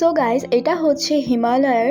So guys এটা হচ্ছে হিমালয়ের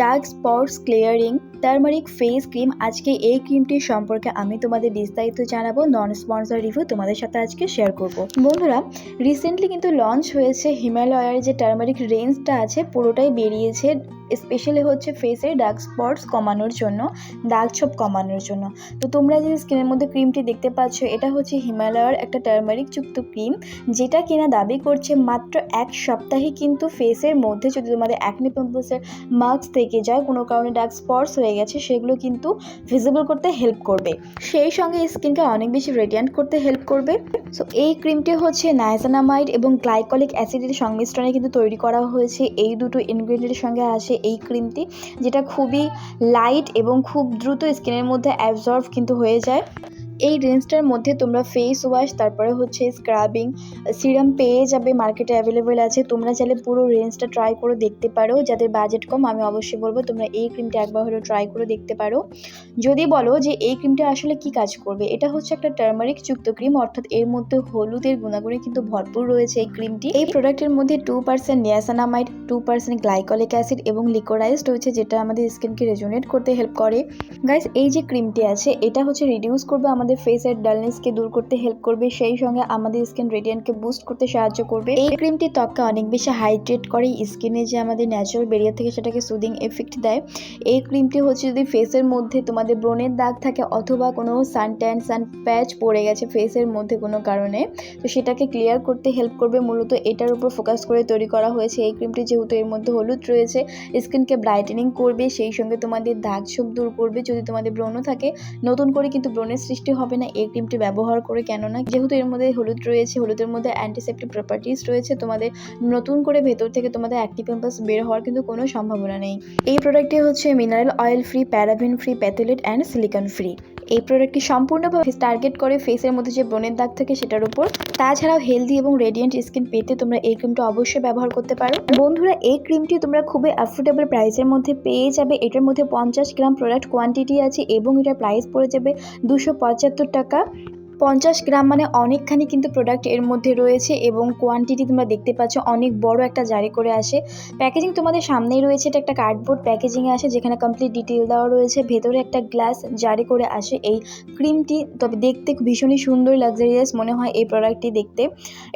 dark spots clearing turmeric face cream আজকে এই ক্রিমটির সম্পর্কে আমি তোমাদের বিস্তারিত জানাব নন স্পন্সর রিভিউ তোমাদের সাথে আজকে শেয়ার করব। বন্ধুরা রিসেন্টলি কিন্তু লঞ্চ হয়েছে হিমালয়ের যে টার্মারিক রেঞ্জটা আছে, পুরোটাই বেরিয়েছে স্পেশালি হচ্ছে ফেসের ডার্ক স্পটস কমানোর জন্য দাগ ছোপ কমানোর জন্য। তো তোমরা যে স্কিনের মধ্যে ক্রিমটি দেখতে পাচ্ছ, এটা হচ্ছে হিমালয়ের একটা টার্মারিক যুক্ত ক্রিম যেটা কিনা দাবি করছে মাত্র এক সপ্তাহে কিন্তু ফেসের মধ্যে যদি তোমাদের অ্যাকনি পিম্পলসের মার্কস থেকে যায়, কোনো কারণে ডার্ক স্পটস হয়ে গেছে, সেগুলো কিন্তু ভিজিবল করতে হেল্প করবে। সেই সঙ্গে স্কিনকে অনেক বেশি রেডিয়েন্ট করতে হেল্প করবে। সো এই ক্রিমটি হচ্ছে নাইজানামাইড এবং গ্লাইকলিক অ্যাসিডের সংমিশ্রণে কিন্তু তৈরি করা হয়েছে। এই দুটো ইনগ্রেডিয়েন্টের সঙ্গে আসে এই ক্রিমটি যেটা খুবই লাইট এবং খুব দ্রুত স্কিনের মধ্যে অ্যাবজর্ভ কিন্তু হয়ে যায়। এই রেঞ্জটার মধ্যে তোমরা ফেস ওয়াশ তারপরে হচ্ছে স্ক্রাবিং সিরাম পেয়ে যাবে মার্কেটে অ্যাভেলেবেল আছে। তোমরা চাইলে পুরো রেঞ্জটা ট্রাই করে দেখতে পারো। যাদের বাজেট কম, আমি অবশ্যই বলব তোমরা এই ক্রিমটা একবার হলেও ট্রাই করে দেখতে পারো। যদি বলো যে এই ক্রিমটা আসলে কি কাজ করবে? এটা হচ্ছে একটা টার্মারিক যুক্ত ক্রিম অর্থাৎ এর মধ্যে হলুদের গুণাগুণে কিন্তু ভরপুর রয়েছে এই ক্রিমটি এই প্রোডাক্টের মধ্যে two percent niacinamide two percent glycolic acid এবং লিকোরাইজড রয়েছে, যেটা আমাদের স্কিনকে রেজোনেট করতে হেল্প করে। গাইস এই যে ক্রিমটি আছে, এটা হচ্ছে রিডিউস করবে আমাদের ফেসের ডালনেসকে দূর করতে হেল্প করবে, সেই সঙ্গে আমাদের স্কিন রেডিয়েন্টকে বুস্ট করতে সাহায্য করবে। এই ক্রিমটি ত্বককে অনেক বেশি হাইড্রেট করে স্কিনে যে আমাদের ন্যাচারাল বেরিয়ার থেকে সেটাকে সুদিং এফেক্ট দেয়। এই ক্রিমটি হচ্ছে যদি ফেসের মধ্যে তোমাদের ব্রণের দাগ থাকে অথবা কোনো সান ট্যান সান প্যাচ পড়ে গেছে ফেসের মধ্যে কোনো কারণে, তো সেটাকে ক্লিয়ার করতে হেল্প করবে। মূলত এটার উপর ফোকাস করে তৈরি করা হয়েছে। এই ক্রিমটি যেহেতু এর মধ্যে হলুদ রয়েছে স্কিনকে ব্রাইটেনিং করবে, সেই সঙ্গে তোমাদের দাগ ছোপ দূর করবে। যদি তোমাদের ব্রণ থাকে, নতুন করে কিন্তু ব্রণের সৃষ্টি হবে না এই ক্রিমটি ব্যবহার করে, কেননা যেহেতু এর মধ্যে হলুদ রয়েছে, হলুদের মধ্যে অ্যান্টিসেপ্টিক প্রপার্টিস রয়েছে, তোমাদের নতুন করে ভেতর থেকে তোমাদের অ্যাক্টিভ পিম্পলস বের হওয়ার কিন্তু কোনো সম্ভাবনা নেই। এই প্রোডাক্টটি হচ্ছে mineral oil free paraben free phthalate and silicone free এই প্রোডাক্টটি সম্পূর্ণভাবে টার্গেট করে ফেসের মধ্যে যে ব্রণের দাগ থাকে সেটার উপর। তাছাড়াও হেলদি এবং রেডিয়েন্ট স্কিন পেতে তোমরা এই ক্রিমটা অবশ্যই ব্যবহার করতে পারো। বন্ধুরা, এই ক্রিমটি তোমরা খুবই অ্যাফোর্ডেবল প্রাইসের মধ্যে পেয়ে যাবে। এটার মধ্যে পঞ্চাশ গ্রাম প্রোডাক্ট কোয়ান্টিটি আছে এবং এটার প্রাইস পড়ে যাবে দুশো টাকা। পঞ্চাশ গ্রাম মানে অনেকখানি কিন্তু প্রোডাক্টের মধ্যে রয়েছে এবং কোয়ান্টিটি তোমরা দেখতে পাচ্ছ অনেক বড় একটা জারি করে আসে। প্যাকেজিং তোমাদের সামনেই রয়েছে, এটা একটা কার্ডবোর্ড প্যাকেজিংয়ে আসে, যেখানে কমপ্লিট ডিটেল দেওয়া রয়েছে। ভেতরে একটা গ্লাস জারি করে আসে এই ক্রিমটি তবে দেখতে ভীষণই সুন্দর লাক্সারিয়াস মনে হয় এই প্রোডাক্টটি দেখতে।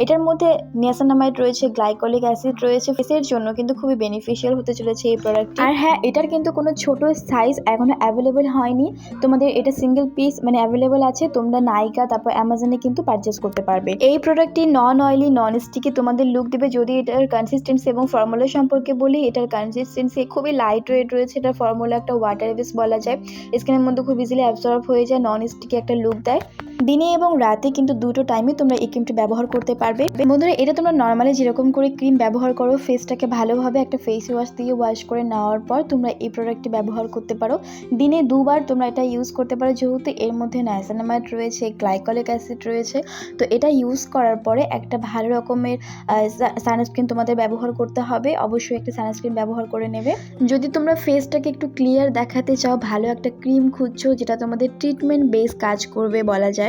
এটার মধ্যে নিয়াসানামাইড রয়েছে গ্লাইকলিক অ্যাসিড রয়েছে। ফেসের জন্য কিন্তু খুবই বেনিফিশিয়াল হতে চলেছে এই প্রোডাক্টটি আর হ্যাঁ এটার কিন্তু কোনো ছোট সাইজ এখনও অ্যাভেলেবেল হয়নি। তোমাদের এটা সিঙ্গেল পিস মানে অ্যাভেলেবেল আছে। তোমরা নাইকা তারপর অ্যামাজনে কিন্তু পারচেস করতে পারবে। এই প্রোডাক্টটি নন অয়েলি নন স্টিকি তোমাদের লুক দেবে যদি এটার কনসিস্টেন্সি এবং ফর্মুলা সম্পর্কে বলি, এটার কনসিস্টেন্সি খুবই লাইট ওয়েট রয়েছে। এটার ফর্মুলা একটা ওয়াটার বেস বলা যায়। স্কিনের মধ্যে খুব ইজিলি অ্যাবজর্ব হয়ে যায় নন স্টিকি একটা লুক দেয়। দিনে এবং রাতে কিন্তু দুটো টাইমে তোমরা এই ক্রিমটি ব্যবহার করতে পারবে। বন্ধুরা, এটা তোমরা নর্মালি যেরকম করে ক্রিম ব্যবহার করো ফেসটাকে ভালোভাবে একটা ফেস ওয়াশ দিয়ে ওয়াশ করে নেওয়ার পর তোমরা এই প্রোডাক্টটি ব্যবহার করতে পারো। দিনে দুবার তোমরা এটা ইউজ করতে পারো, যেহেতু এর মধ্যে নাইসানামাইড রয়েছে গ্লাইকলিক অ্যাসিড রয়েছে। তো এটা ইউজ করার পরে একটা ভালো রকমের সানস্ক্রিন তোমাদের ব্যবহার করতে হবে। অবশ্যই একটা সানস্ক্রিন ব্যবহার করে নেবে। যদি তোমরা ফেসটাকে একটু ক্লিয়ার দেখাতে চাও, ভালো একটা ক্রিম খুঁজছো, যেটা তোমাদের ট্রিটমেন্ট বেস কাজ করবে বলা যায়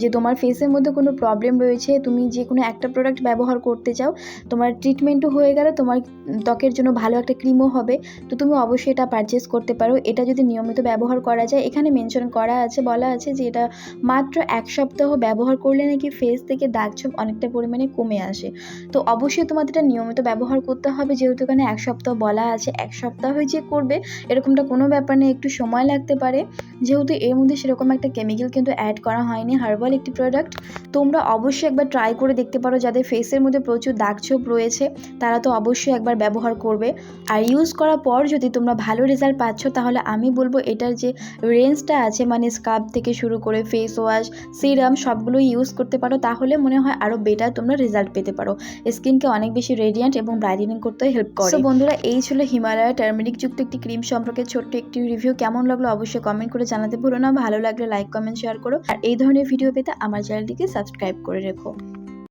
যে তোমার ফেসের মধ্যে কোনো প্রবলেম রয়েছে, তুমি যে কোনো একটা প্রোডাক্ট ব্যবহার করতে চাও, তোমার ট্রিটমেন্টও হয়ে গেলে, তোমার ত্বকের জন্য ভালো একটা ক্রিমও হবে, তো তুমি অবশ্যই এটা পারচেস করতে পারো। এটা যদি নিয়মিত ব্যবহার করা যায়, এখানে মেনশন করা আছে, বলা আছে যে এটা মাত্র এক সপ্তাহ ব্যবহার করলে নাকি ফেস থেকে দাগ ছোপ অনেকটা পরিমাণে কমে আসে। তো অবশ্যই তোমাদের এটা নিয়মিত ব্যবহার করতে হবে, যেহেতু এখানে এক সপ্তাহ বলা আছে, এক সপ্তাহ যে করবে, এরকমটা কোনো ব্যাপার নেই, একটু সময় লাগতে পারে। যেহেতু এর মধ্যে সেরকম একটা কেমিক্যাল কিন্তু অ্যাড করা হয়নি হার্বাল একটি প্রোডাক্ট তোমরা অবশ্যই একবার ট্রাই করে দেখতে পারো যাদের ফেসের মধ্যে প্রচুর দাগ ছোপ রয়েছে, তারা তো অবশ্যই একবার ব্যবহার করবে। আর ইউজ করার পর যদি তোমরা ভালো রেজাল্ট পাচ্ছ, তাহলে আমি বলব এটার যে রেঞ্জটা আছে মানে স্কাব থেকে শুরু করে ফেস ওয়াশ সিরাম সবগুলো ইউজ করতে পারো, তাহলে মনে হয় আরও বেটার তোমরা রেজাল্ট পেতে পারো। স্কিনকে অনেক বেশি রেডিয়েন্ট এবং ব্রাইটেনিং করতে হেল্প করে। বন্ধুরা, এই ছিল হিমালয়া টার্মেরিক যুক্ত একটি ক্রিম সম্পর্কে ছোট্ট একটি রিভিউ কেমন লাগল অবশ্যই কমেন্ট করে জানাতে ভুলো না। ভালো লাগলে লাইক কমেন্ট শেয়ার করো। আর এই ধরনের ভিডিও পেতে আমার চ্যানেলটিকে সাবস্ক্রাইব করে রেখো।